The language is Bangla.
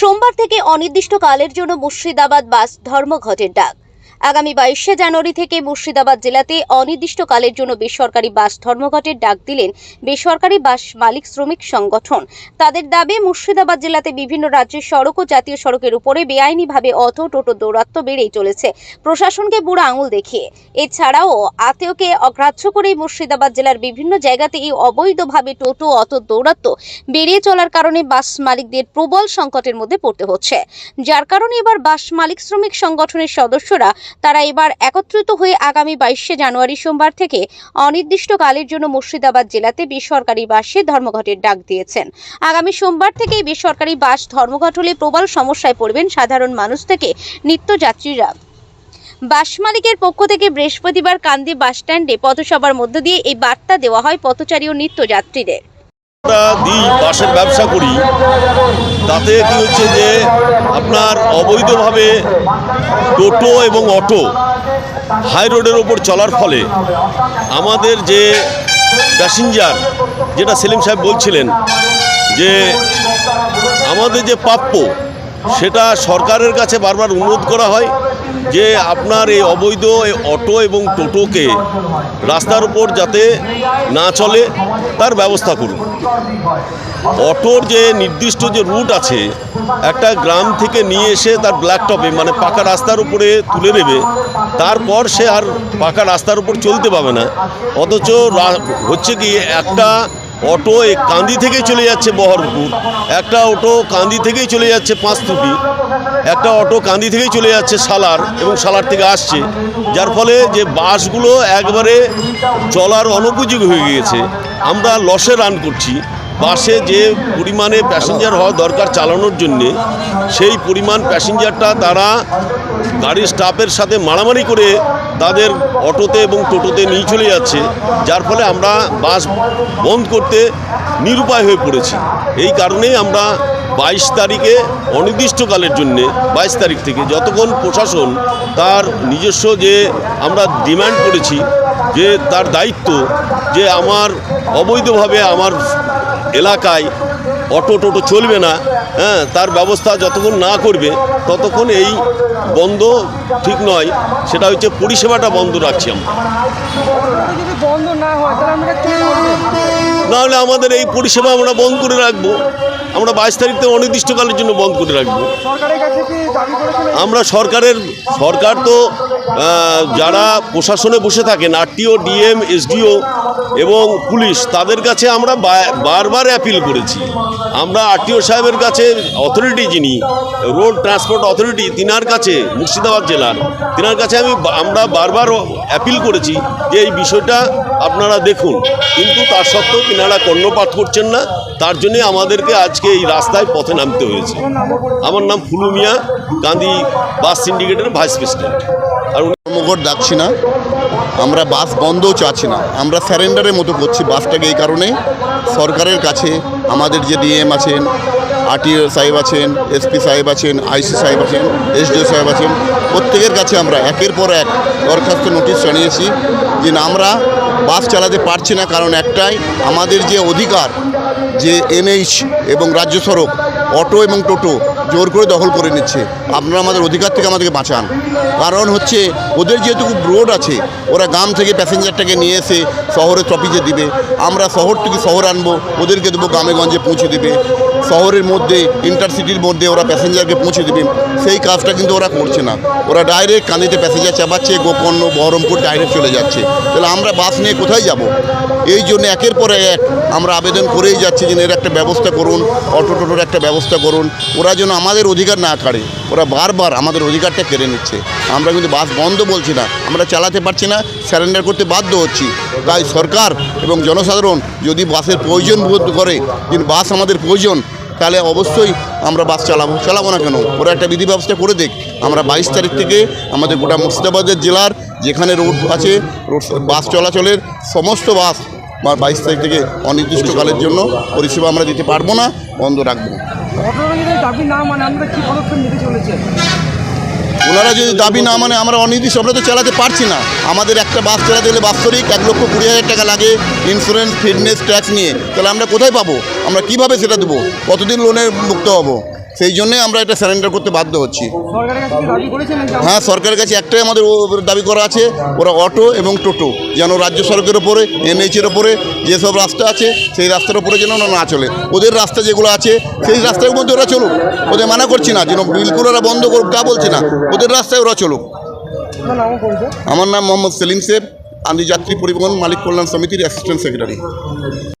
সোমবার থেকে অনির্দিষ্টকালের জন্য মুর্শিদাবাদ বাস ধর্মঘটের ডাক। আগামী বাইশে জানুয়ারি থেকে মুর্শিদাবাদ জেলাতে অনির্দিষ্টকালের জন্য বেসরকারি বাস ধর্মঘটের ডাক দিলেন বেসরকারি বাস মালিক শ্রমিক সংগঠন। তাদের দাবি, মুর্শিদাবাদ জেলাতে বিভিন্ন রাজ্যের সড়ক ও জাতীয় সড়কের উপরে বেআইনিভাবে অটো, টোটো দৌরাত্ম বেড়েই চলেছে। প্রশাসনকে বুড়ো আঙুল দেখিয়ে। এছাড়াও আত্মীয়কে অগ্রাহ্য করেই মুর্শিদাবাদ জেলার বিভিন্ন জায়গাতে এই অবৈধভাবে টোটো, অটো দৌরাত্ম বেরিয়ে চলার কারণে বাস মালিকদের প্রবল সংকটের মধ্যে পড়তে হচ্ছে। যার কারণে এবার বাস মালিক শ্রমিক সংগঠনের সদস্যরা তারা এবার একত্রিত হয়ে আগামী বাইশে জানুয়ারি সোমবার থেকে অনির্দিষ্টকালের জন্য মুর্শিদাবাদ জেলাতে বেসরকারি বাসে ধর্মঘটের ডাক দিয়েছেন। আগামী সোমবার থেকেই বেসরকারি বাস ধর্মঘট হলে প্রবল সমস্যায় পড়বেন সাধারণ মানুষ থেকে নিত্যযাত্রীরা। বাস মালিকের পক্ষ থেকে বৃহস্পতিবার কান্দি বাস স্ট্যান্ডে পথসভার মধ্য দিয়ে এই বার্তা দেওয়া হয় পথচারী ও নিত্যযাত্রীদের। আমরা দিই বাসের ব্যবসা করি। তাতে কি হচ্ছে যে অবৈধভাবে টোটো এবং অটো হাই রোডের ওপর চলার ফলে আমাদের যে প্যাসেঞ্জার, যেটা সেলিম সাহেব বলছিলেন যে আমাদের যে প্রাপ্য, সেটা সরকারের কাছে বারবার অনুরোধ করা হয়। যে আপনার এই অবৈধ, এই অটো এবং টোটোকে রাস্তার উপর যাতে না চলে, তার ব্যবস্থা করুন। অটোর যে নির্দিষ্ট যে রুট আছে, একটা গ্রাম থেকে নিয়ে এসে তার ব্ল্যাক টপে মানে পাকা রাস্তার উপরে তুলে নেবে, তারপর সে আর পাকা রাস্তার উপর চলতে পাবে না। অথচ হচ্ছে কি, একটা অটো কান্দি থেকেই চলে যাচ্ছে বহরপুর একটা অটো কান্দি থেকেই চলে যাচ্ছে পাঁচতুপি, একটা অটো কান্দি থেকেই চলে যাচ্ছে সালার এবং সালার থেকে আসছে। যার ফলে যে বাসগুলো একবারে চলার অনুপযোগী হয়ে গিয়েছে। আমরা লসে রান করছি। বাসে যে পরিমাণে প্যাসেঞ্জার হওয়া দরকার চালানোর জন্যে, সেই পরিমাণ প্যাসেঞ্জারটা তারা গাড়ির স্টাফের সাথে মারামারি করে তাদের অটোতে এবং টোটোতে নিয়ে চলে যাচ্ছে, যার ফলে আমরা বাস বন্ধ করতে নিরুপায় হয়ে পড়েছি। এই কারণেই আমরা বাইশ তারিখে অনির্দিষ্টকালের জন্যে, বাইশ তারিখ থেকে যতক্ষণ প্রশাসন তার নিজস্ব যে আমরা ডিমান্ড করেছি, যে তার দায়িত্ব, যে আমার অবৈধভাবে আমার এলাকায় অটো টোটো চলবে না হ্যাঁ তার ব্যবস্থা যতক্ষণ না করবে, ততক্ষণ এই বন্ধ ঠিক নয়, সেটা হচ্ছে পরিষেবাটা বন্ধ রাখছি আমরা। বন্ধ না হয় আমরা নাহলে আমাদের এই পরিষেবা আমরা বন্ধ করে রাখব। আমরা বাইশ তারিখ থেকে অনির্দিষ্টকালের জন্য বন্ধ করে রাখব। আমরা সরকারের সরকার তো যারা প্রশাসনে বসে থাকেন আরটিও ডিএম এসডিও এবং পুলিশ তাদের কাছে আমরা বারবার অ্যাপিল করেছি। আমরা আরটিও সাহেবের কাছে অথরিটি যিনি রোড ট্রান্সপোর্ট অথরিটি তিনার কাছে মুর্শিদাবাদ জেলার তিনার কাছে আমি আমরা বারবার অ্যাপিল করেছি যে এই বিষয়টা আপনারা দেখুন, কিন্তু তার সত্ত্বেও তিনারা কর্ণপাত করছেন না, তার জন্যে আমাদেরকে আজকে এই রাস্তায় পথে নামতে হয়েছে। আমার নাম ফুলু মিয়া, গান্ধী বাস সিন্ডিকেটের ভাইস প্রেসিডেন্ট। আর উনি ধর্মঘট যাচ্ছি না, আমরা বাস বন্ধও চাচ্ছি না, আমরা স্যারেন্ডারের মতো করছি বাসটাকে এই কারণে। সরকারের কাছে আমাদের যে ডিএম আছেন, আরটিও সাহেব আছেন, এসপি সাহেব আছেন, আইসি সাহেব আছেন, এসডিও সাহেব আছেন, প্রত্যেকের কাছে আমরা একের পর এক দরখাস্ত নোটিশ জানিয়েছি যে আমরা বাস চালাতে পারছে না, কারণ একটাই আমাদের যে অধিকার, যে এনএইচ এবং রাজ্য সড়ক, অটো এবং টোটো জোর করে দখল করে নিচ্ছে, আপনারা আমাদের অধিকার থেকে আমাদেরকে বাঁচান। কারণ হচ্ছে, ওদের যেহেতু রোড আছে, ওরা গ্রাম থেকে প্যাসেঞ্জারটাকে নিয়ে এসে শহরে টপিজে দিবে, আমরা শহর থেকে শহর আনব, ওদেরকে দেবো গ্রামে গঞ্জে পৌঁছে দেবে। শহরের মধ্যে ইন্টারসিটির মধ্যে ওরা প্যাসেঞ্জারকে পৌঁছে দেবে। সেই কাজটা কিন্তু ওরা করছে না। ওরা ডাইরেক্ট কান্দিতে প্যাসেঞ্জার চাপাচ্ছে গোপন্ন বহরমপুর ডাইরেক্ট চলে যাচ্ছে। তাহলে আমরা বাস নিয়ে কোথায় যাব? এই জন্য একের পরে এক আমরা আবেদন করেই যাচ্ছি যে এর একটা ব্যবস্থা করুন অটো টোটোর একটা ব্যবস্থা করুন। ওরা যেন আমাদের অধিকার না কাড়ে। ওরা বারবার আমাদের অধিকারটা কেড়ে নিচ্ছে। আমরা কিন্তু বাস বন্ধ বলছি না, আমরা চালাতে পারছি না স্যারেন্ডার করতে বাধ্য হচ্ছি। তাই সরকার এবং জনসাধারণ যদি বাসের প্রয়োজন বোধ করে কিন্তু বাস আমাদের প্রয়োজন, তাহলে অবশ্যই আমরা বাস চালাবো। চালাবো না কেন? ওরা একটা বিধি ব্যবস্থা করে দেখ। আমরা বাইশ তারিখ থেকে আমাদের গোটা মুর্শিদাবাদের জেলার যেখানে রোড আছে, রোড বাস চলাচলের সমস্ত বাস বাইশ তারিখ থেকে অনির্দিষ্টকালের জন্য পরিষেবা আমরা দিতে পারব না, বন্ধ রাখব। যদি না মানে আমরা ওনারা যদি দাবি না মানে আমরা অনির্দিষ্ট আমরা তো চালাতে পারছি না। আমাদের একটা বাস চালাতে গেলে বাৎসরিক এক লক্ষ কুড়ি হাজার টাকা লাগে ইন্স্যুরেন্স ফিটনেস ট্যাক্স নিয়ে। তাহলে আমরা কোথায় পাবো? আমরা কীভাবে সেটা দেবো? কতদিন লোনের মুক্ত হব? সেই জন্যে আমরা এটা স্যারেন্ডার করতে বাধ্য হচ্ছি। হ্যাঁ সরকারের কাছে একটাই আমাদের দাবি করা আছে ওরা অটো এবং টোটো যেন রাজ্য সড়কের ওপরে এনএইচের ওপরে যেসব রাস্তা আছে সেই রাস্তার ওপরে যেন ওরা না চলে। ওদের রাস্তা যেগুলো আছে সেই রাস্তার মধ্যে ওরা চলুক। ওদের মানা করছি না যেন বিলকুল ওরা বন্ধ করুক তা বলছি না। ওদের রাস্তায় ওরা চলুক। আমার নাম মোহাম্মদ সেলিম শেখ আন্তর্জাতিক পরিবহন মালিক কল্যাণ সমিতির অ্যাসিস্ট্যান্ট সেক্রেটারি